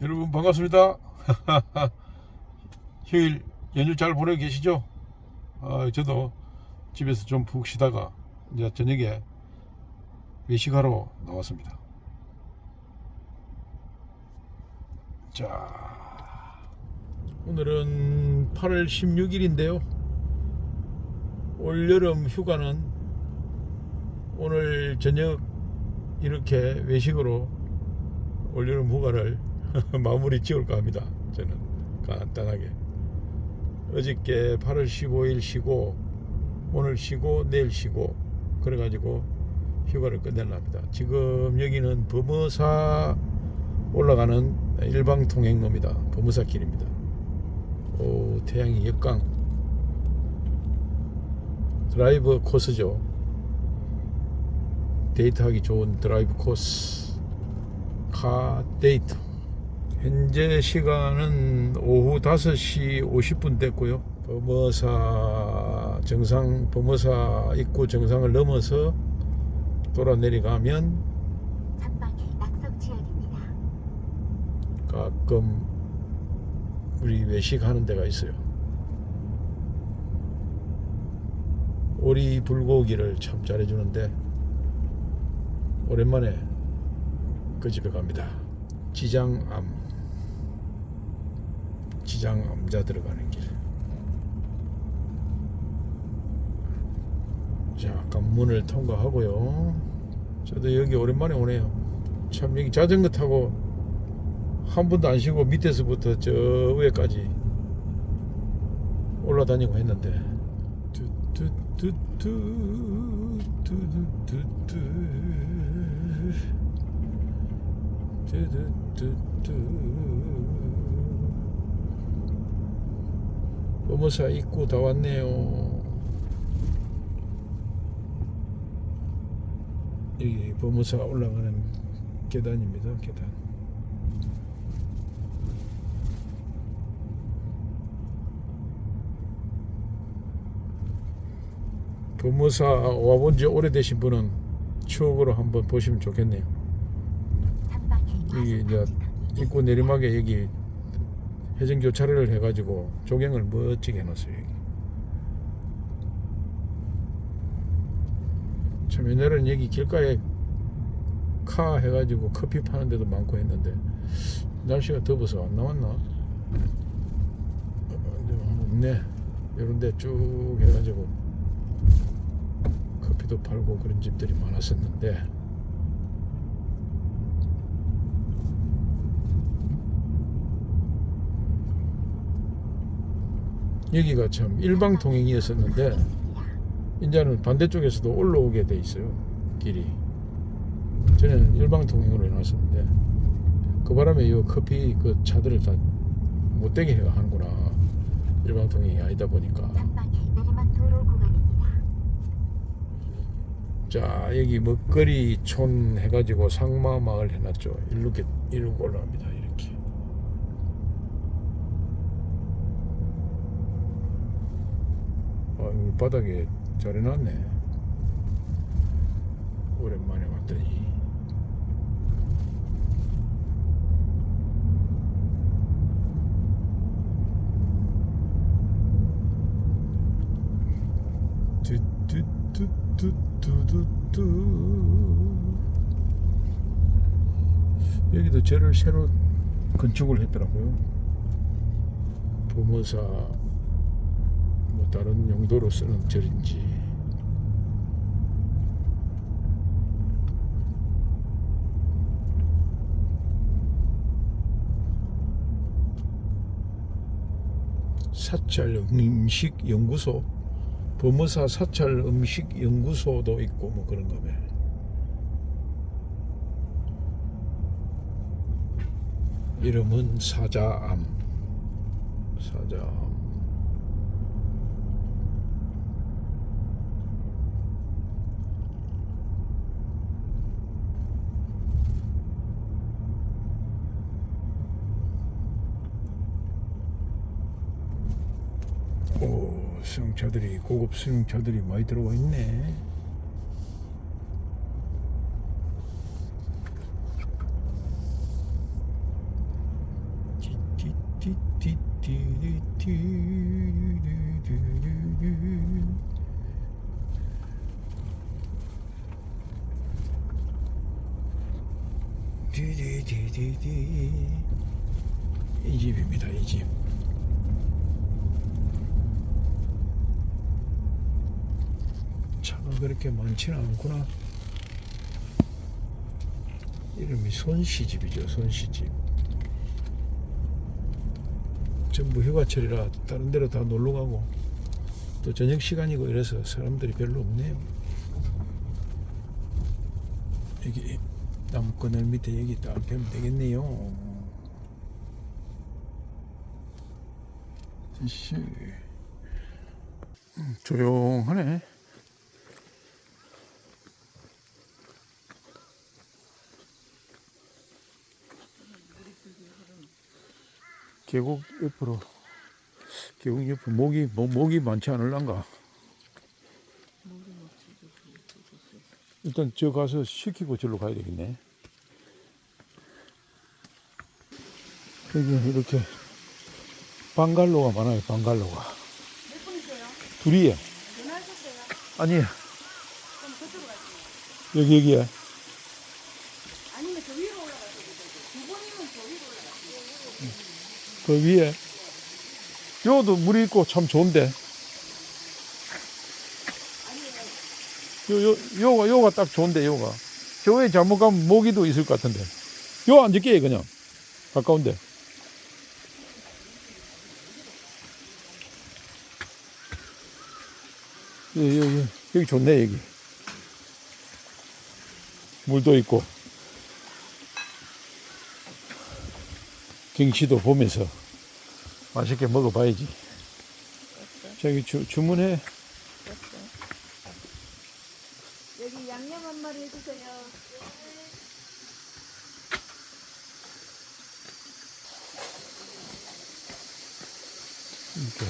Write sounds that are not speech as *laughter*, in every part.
여러분 반갑습니다. *laughs* 휴일 연휴 잘 보내고 계시죠? 아, 저도 집에서 좀 푹 쉬다가 이제 저녁에 외식하러 나왔습니다. 자, 오늘은 8월 16일인데요. 올여름 휴가는 오늘 저녁 이렇게 외식으로 올여름 휴가를 *laughs* 마무리 지을까 합니다. 저는 간단하게 어저께 8월 15일 쉬고 오늘 쉬고 내일 쉬고 그래가지고 휴가를 끝낼랍니다. 지금 여기는 범어사 올라가는 일방 통행로입니다. 범어사 길입니다. 오 태양이 역강 드라이브 코스죠. 데이트하기 좋은 드라이브 코스 카 데이트 현재 시간은 오후 5시 50분 됐고요. 범어사 정상 범어사 입구 정상을 넘어서 돌아 내려가면 전방에 낙석 지역입니다. 가끔 우리 외식하는 데가 있어요. 오리 불고기를 참 잘해주는데 오랜만에 그 집에 갑니다. 지장암 지장 암자 들어가는 길. 자, 관문을 통과하고요. 저도 여기 오랜만에 오네요. 참 여기 자전거 타고 한 번도 안 쉬고 밑에서부터 저 위에까지 올라다니고 했는데 범어사 입구 다 왔네요. 여기 범어사 올라가는 계단입니다 계단. 범어사 와본 지 오래되신 분은 추억으로 한번 보시면 좋겠네요. 여기 이제 입구 내리막에 여기 회전 교차로를 해가지고 조경을 멋지게 해놨어요. 참 옛날에는 여기 길가에 카 해가지고 커피 파는 데도 많고 했는데 날씨가 더워서 안 나왔나? 어, 없네 이런 데 쭉 해가지고 커피도 팔고 그런 집들이 많았었는데 여기가 참 일방 통행이었었는데 이제는 반대쪽에서도 올라오게 돼 있어요 길이. 전에는 일방 통행으로 해놨었는데 그 바람에 이 커피 그 차들을 다 못되게 해가 하는구나. 일방 통행이 아니다 보니까. 자 여기 먹거리 촌 해가지고 상마 마을 해놨죠. 이렇게 이렇게 올라갑니다 이렇게 바닥에 잘 해놨네. 오랜만에 왔더니. 뚜뚜뚜뚜뚜뚜 여기도 절을 새로 건축을 했더라고요. 보모사 뭐 다른 용도로 쓰는 절인지. 사찰 음식 연구소 범어사 사찰 음식 연구소도 있고 뭐 그런 거며 이름은 사자암. 사자암 오 수용차들이 고급 수용차들이 많이 들어와 있네 이 집입니다 이 집. 차가 그렇게 많지는 않구나. 이름이 손시집이죠 손시집. 전부 휴가철이라 다른 데로 다 놀러 가고 또 저녁 시간이고 이래서 사람들이 별로 없네요. 여기 나무 그늘 밑에 여기 딱 펴면 되겠네요. 씨. 음, 조용하네. 계곡 옆으로 계곡 옆으로 모기 뭐, 모기 많지 않을란가? 일단 저 가서 시키고 저로 가야 되겠네. 여기 이렇게 방갈로가 많아요. 방갈로가. 둘이에요. 전화하셨어요? 아니 그럼 그쪽으로 가세요. 여기 여기에 아니면 저 위로 되고. 두 분이면 저 위로 올라가세요. 그 위에 요도 물이 있고 참 좋은데. 요, 요, 요가, 요가 딱 좋은데, 요가. 저에 잘못 가면 모기도 있을 것 같은데. 요 앉을게, 그냥. 가까운데. 예, 예, 예. 여기 좋네, 여기. 물도 있고. 경치도 보면서 맛있게 먹어봐야지. 저기 주, 주문해. 여기 양념 한 마리 해주세요. 이렇게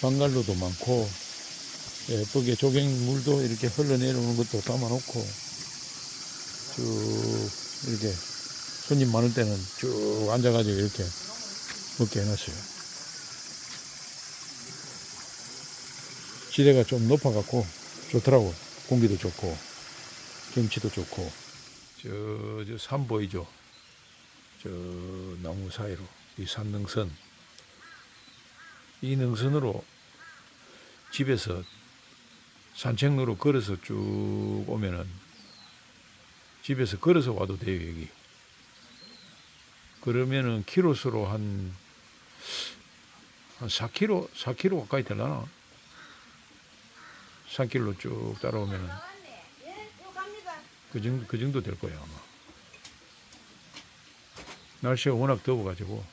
방갈로도 많고 예쁘게 조경물도 이렇게 흘러내려오는 것도 담아놓고 쭉 이렇게 손님 많을 때는 쭉 앉아가지고 이렇게 먹게 해놨어요. 지대가 좀 높아갖고 좋더라고. 공기도 좋고 경치도 좋고 저, 저 산 보이죠? 저 나무 사이로 이 산능선 이 능선으로 집에서 산책로로 걸어서 쭉 오면은 집에서 걸어서 와도 돼요 여기 그러면은 키로수로 한, 한 4km, 4km 가까이 되려나? 3km 쭉 갑니다. 그 정도, 그 정도 될 거예요, 아마. 날씨가 워낙 더워가지고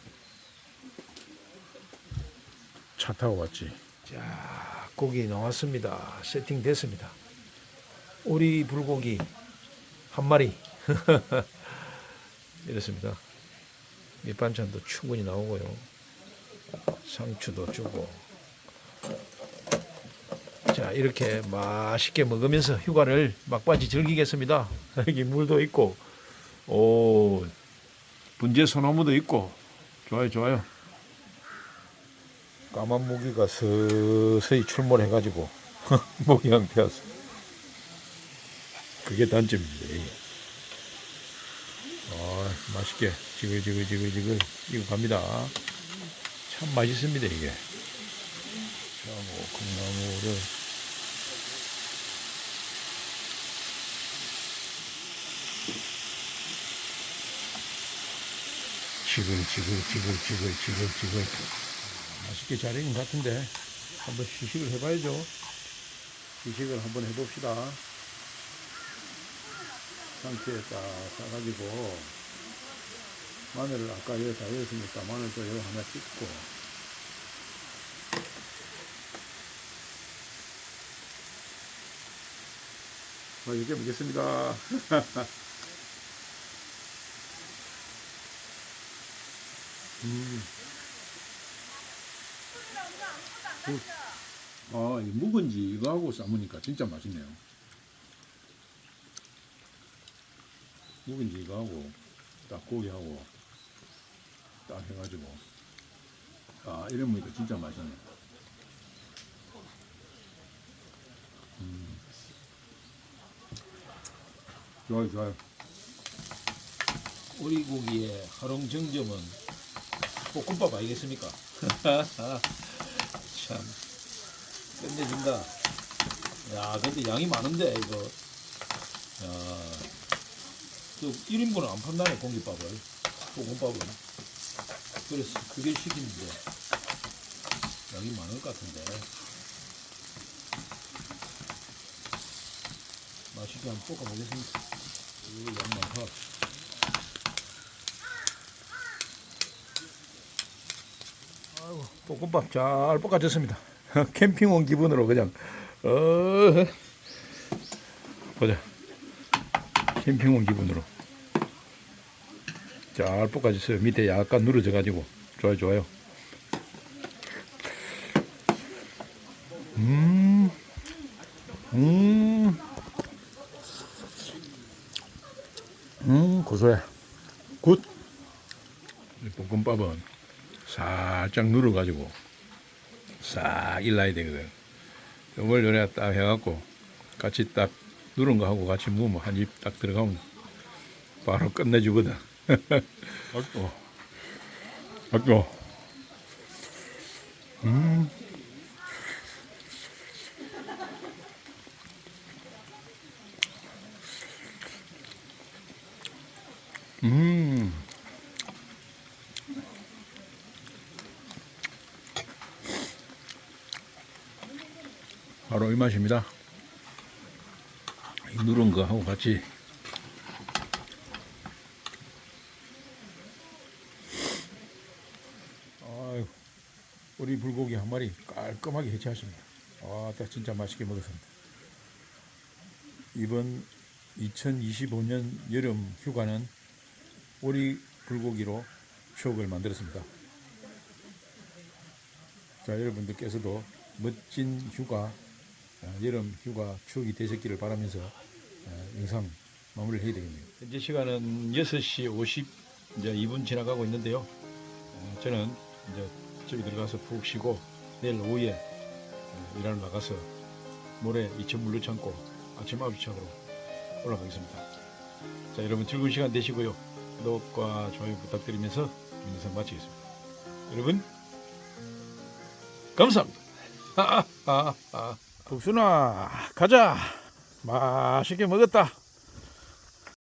차 타고 왔지. 자, 고기 나왔습니다. 세팅 됐습니다. 오리 불고기 한 마리. *laughs* 이렇습니다. 밑반찬도 충분히 나오고요. 상추도 주고. 자, 이렇게 맛있게 먹으면서 휴가를 막바지 즐기겠습니다. *laughs* 여기 물도 있고, 오, 분재 소나무도 있고, 좋아요, 좋아요. 까만 모기가 서서히 출몰해가지고, *laughs* 모기향 피었어. 그게 단점입니다. 아, 맛있게 지글지글지글지글 이거 갑니다. 참 맛있습니다, 이게. 자, 뭐, 콩나물을. 지글지글지글지글지글 맛있게 잘 익은 것 같은데 한번 시식을 해봐야죠 시식을 한번 해봅시다 상추에 딱 싸가지고 마늘을 아까 여기 다 열었으니까 마늘도 여기 하나 찍고 맛있게 먹겠습니다 *laughs* 음. 아, 이 묵은지 이거하고 싸무니까 진짜 맛있네요. 묵은지 이거하고 딱 고기하고 딱 해가지고 아 이런 먹니까 진짜 맛있네. 음. 좋아요 좋아요. 오리고기의 하롱 정점은 볶음밥 아니겠습니까? *laughs* 참 끝내준다. 야 근데 양이 많은데 이거. 야. 또 1인분은 안 판다네 공깃밥을 볶음밥은 그래서 그게 시키는데 양이 많을 것 같은데. 맛있게 한번 볶아보겠습니다. 이거 양 많다. 아이고 볶음밥 잘 볶아졌습니다. *laughs* 캠핑 온 기분으로 그냥 어 보자. 캠핑 온 기분으로 잘 볶아졌어요. 밑에 약간 누러져 가지고 좋아요 좋아요. 음, 음, 음 고소해. 굿. 이 볶음밥은 살짝 누러 가지고 싹 일라야 되거든. 이걸 요래 딱 해갖고 같이 딱 누른 거 하고 같이 무면 한 입 딱 들어가면 바로 끝내주거든. 맛있어. 맛있어. 음. 음. 바로 이 맛입니다. 이 누른 거 하고 같이 아유, 불고기 한 마리 깔끔하게 해체하십니다. 아, 딱 진짜 맛있게 먹었습니다. 이번 2025년 여름 휴가는 오리 불고기로 추억을 만들었습니다. 자, 여러분들께서도 멋진 휴가, 아, 여름 휴가 추억이 되셨기를 바라면서 아, 영상 마무리를 해야 되겠네요. 현재 시간은 6시 52분 지나가고 있는데요. 어, 저는 이제 집에 들어가서 푹 쉬고 내일 오후에 어, 일하러 나가서 모레 이천 물로 참고 아침 9시 차로 올라가겠습니다. 자, 여러분 즐거운 시간 되시고요. 구독과 좋아요 부탁드리면서 영상 마치겠습니다. 여러분 감사합니다. 북순아 가자. 맛있게 먹었다.